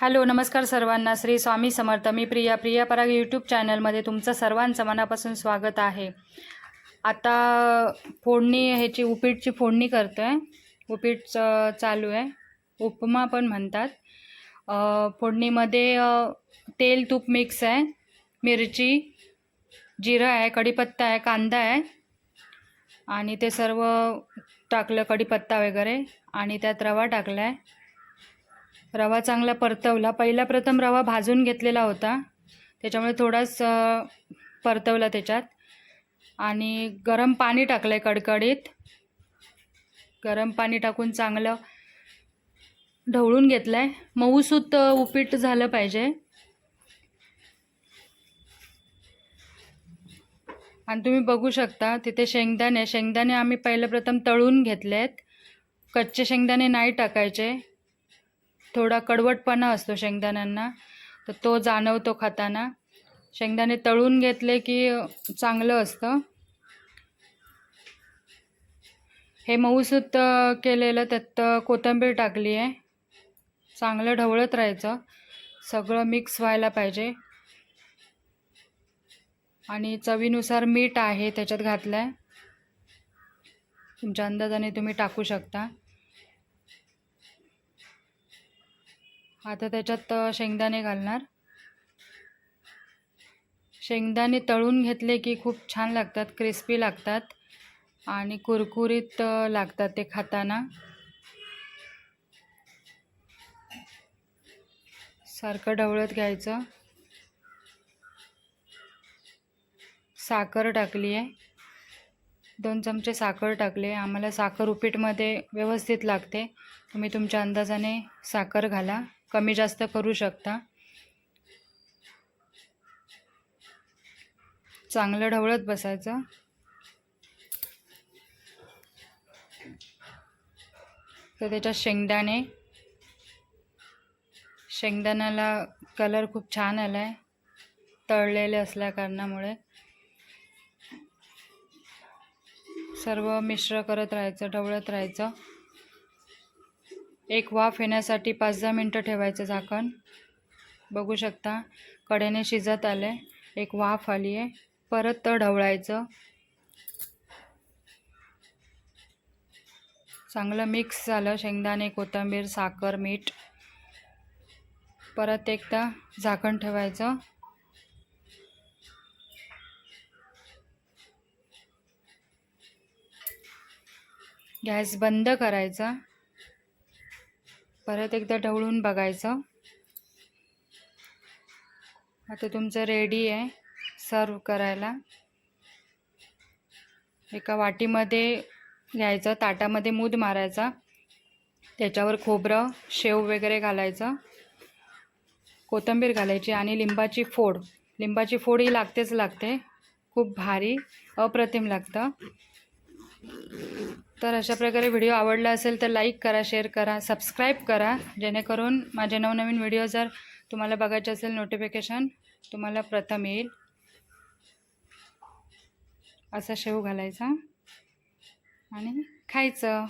Hello नमस्कार सर्वांना. श्री स्वामी समर्थ. मी प्रिया. प्रिया पराग यूट्यूब चॅनलमध्ये तुमचं सर्वांचं मनापासून स्वागत आहे. आता फोडणी ह्याची उपीटची फोडणी करतो आहे उपीटचं चालू आहे. उपमा पण म्हणतात. फोडणीमध्ये तेल तूप मिक्स आहे. मिरची जिरं आहे कढीपत्ता आहे कांदा आहे. आणि ते सर्व टाकलं कढीपत्ता वगैरे. आणि त्यात रवा टाकला आहे रवा चांगला परतवला. पहिला प्रथम रवा भाजून घेतलेला होता. त्याच्यामुळे थोडाच परतवला त्याच्यात. आणि गरम पाणी टाकलं आहे कडकडीत. गरम पाणी टाकून चांगलं ढवळून घेतलं आहे मऊसूत उपीट झालं पाहिजे. आणि तुम्ही बघू शकता तिथे शेंगदाणे शेंगदाणे आम्ही पहिलं प्रथम तळून घेतले आहेत कच्चे शेंगदाणे नाही टाकायचे. थोडा कडवटपणा असतो शेंगदाण्यांना तर तो जाणवतो खाताना. शेंगदाणे तळून घेतले की चांगलं असतं. हे मऊसूत केलेलं त्यात कोथिंबीर टाकली आहे. चांगलं ढवळत राहायचं. सगळं मिक्स व्हायला पाहिजे. आणि चवीनुसार मीठ आहे त्याच्यात घातलं आहे तुमच्या अंदाजाने तुम्ही टाकू शकता. आता त्याच्यात शेंगदाणे घालणार. शेंगदाणे तळून घेतले की खूप छान लागतात क्रिस्पी लागतात आणि कुरकुरीत लागतात ते खाताना. सारखं ढवळत घ्यायचं. साखर टाकली आहे दोन चमचे साखर टाकले. आम्हाला साखर उपीटमध्ये व्यवस्थित लागते. तुम्ही तुमच्या अंदाजाने साखर घाला. कमी जास्त करू शकता. चांगलं ढवळत बसायचं. तर त्याच्यात शेंगदाणे. शेंगदाण्याला कलर खूप छान आला आहे तळलेले असल्या कारणामुळे. सर्व मिश्र करत राहायचं ढवळत राहायचं. एक वाफ येण्यासाठी पाच दहा मिनटं ठेवायचं झाकण. बघू शकता कडेने शिजत आले एक वाफ आली आहे. परत ढवळायचं. चांगलं मिक्स झालं. शेंगदाणे कोथिंबीर साखर मीठ. परत एकदा झाकण ठेवायचं. गॅस बंद करायचा. परत एकदा ढवळून बघायचं. आता तुमचं रेडी आहे. सर्व करायला. एका वाटीमध्ये घ्यायचं ताटामध्ये मूद मारायचा. त्याच्यावर खोबरं शेव वगैरे घालायचं. कोथिंबीर घालायची आणि लिंबाची फोड. लिंबाची फोड ही लागतेच लागते. खूप भारी अप्रतिम लागतं. तर अशा प्रकारे व्हिडिओ आवडला असेल तर लाईक करा शेअर करा सबस्क्राईब करा. जेणेकरून माझे नवनवीन व्हिडिओ जर तुम्हाला बघायचे असेल नोटिफिकेशन तुम्हाला प्रथम येईल. असा शेव घालायचा आणि खायचं.